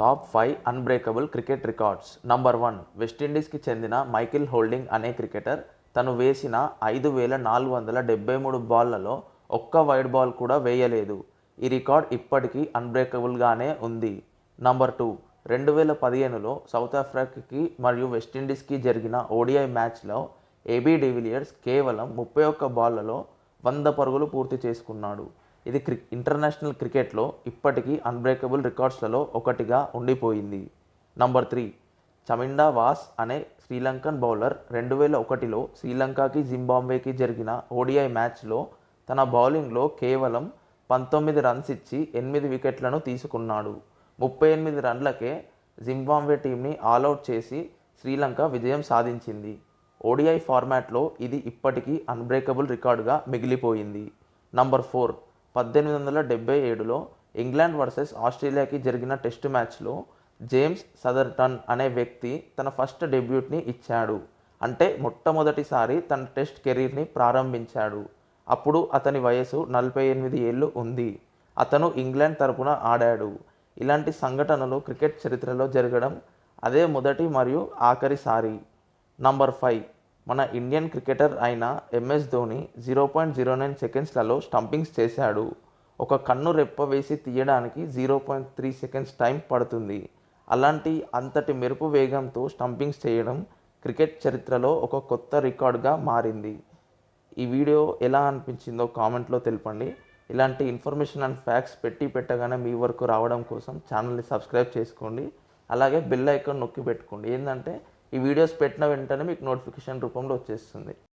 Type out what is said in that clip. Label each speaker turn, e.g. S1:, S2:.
S1: Top five unbreakable cricket records. Number one వెస్టిండీస్కి చెందిన Michael holding అనే cricketer. తను వేసిన ఐదు వేల నాలుగు వందల డెబ్బై మూడు బాల్లలో ఒక్క వైడ్ బాల్ కూడా వేయలేదు. ఈ రికార్డ్ ఇప్పటికీ అన్బ్రేకబుల్గానే ఉంది. నంబర్ టూ రెండు వేల పదిహేనులో సౌత్ ఆఫ్రికాకి మరియు వెస్టిండీస్కి జరిగిన ఓడిఐ మ్యాచ్లో ఏబీ డివిలియర్స్ కేవలం ముప్పై ఒక్క బాల్లలో వంద పరుగులు పూర్తి చేసుకున్నాడు. ఇది క్రి ఇంటర్నేషనల్ క్రికెట్లో ఇప్పటికీ అన్బ్రేకబుల్ రికార్డ్స్లలో ఒకటిగా ఉండిపోయింది. నంబర్ త్రీ చమిండా వాస్ అనే శ్రీలంకన్ బౌలర్ రెండు వేల ఒకటిలో శ్రీలంకకి జింబాబ్వేకి జరిగిన ఓడిఐ మ్యాచ్లో తన బౌలింగ్లో కేవలం పంతొమ్మిది రన్స్ ఇచ్చి ఎనిమిది వికెట్లను తీసుకున్నాడు. ముప్పై ఎనిమిది రన్లకే జింబాబ్వే టీంని ఆల్అవుట్ చేసి శ్రీలంక విజయం సాధించింది. ఓడిఐ ఫార్మాట్లో ఇది ఇప్పటికీ అన్బ్రేకబుల్ రికార్డుగా మిగిలిపోయింది. నంబర్ ఫోర్ పద్దెనిమిది వందల డెబ్బై ఏడులో ఇంగ్లాండ్ వర్సెస్ ఆస్ట్రేలియాకి జరిగిన టెస్ట్ మ్యాచ్లో జేమ్స్ సదర్టన్ అనే వ్యక్తి తన ఫస్ట్ డెబ్యూట్ని ఇచ్చాడు. అంటే మొట్టమొదటిసారి తన టెస్ట్ కెరీర్ని ప్రారంభించాడు. అప్పుడు అతని వయసు నలభై ఎనిమిది ఏళ్ళు ఉంది. అతను ఇంగ్లాండ్ తరపున ఆడాడు. ఇలాంటి సంఘటనలు క్రికెట్ చరిత్రలో జరగడం అదే మొదటి మరియు ఆఖరిసారి నంబర్ ఫైవ్ మన ఇండియన్ క్రికెటర్ అయిన MS Dhoni zero point zero nine సెకండ్స్లలో stumpings చేశాడు. ఒక కన్ను రెప్ప వేసి తీయడానికి zero point three seconds time పడుతుంది. అలాంటి అంతటి మెరుపు వేగంతో స్టంపింగ్స్ చేయడం క్రికెట్ చరిత్రలో ఒక కొత్త రికార్డ్గా మారింది. ఈ వీడియో ఎలా అనిపించిందో కామెంట్లో తెలపండి. ఇలాంటి ఇన్ఫర్మేషన్ అండ్ ఫ్యాక్ట్స్ పెట్టి పెట్టగానే మీ వరకు రావడం కోసం ఛానల్ని సబ్స్క్రైబ్ చేసుకోండి. అలాగే బెల్ ఐకాన్ నొక్కి పెట్టుకోండి. ఏంటంటే ఈ వీడియోస్ పెట్టిన వెంటనే మీకు నోటిఫికేషన్ రూపంలో వచ్చేస్తుంది.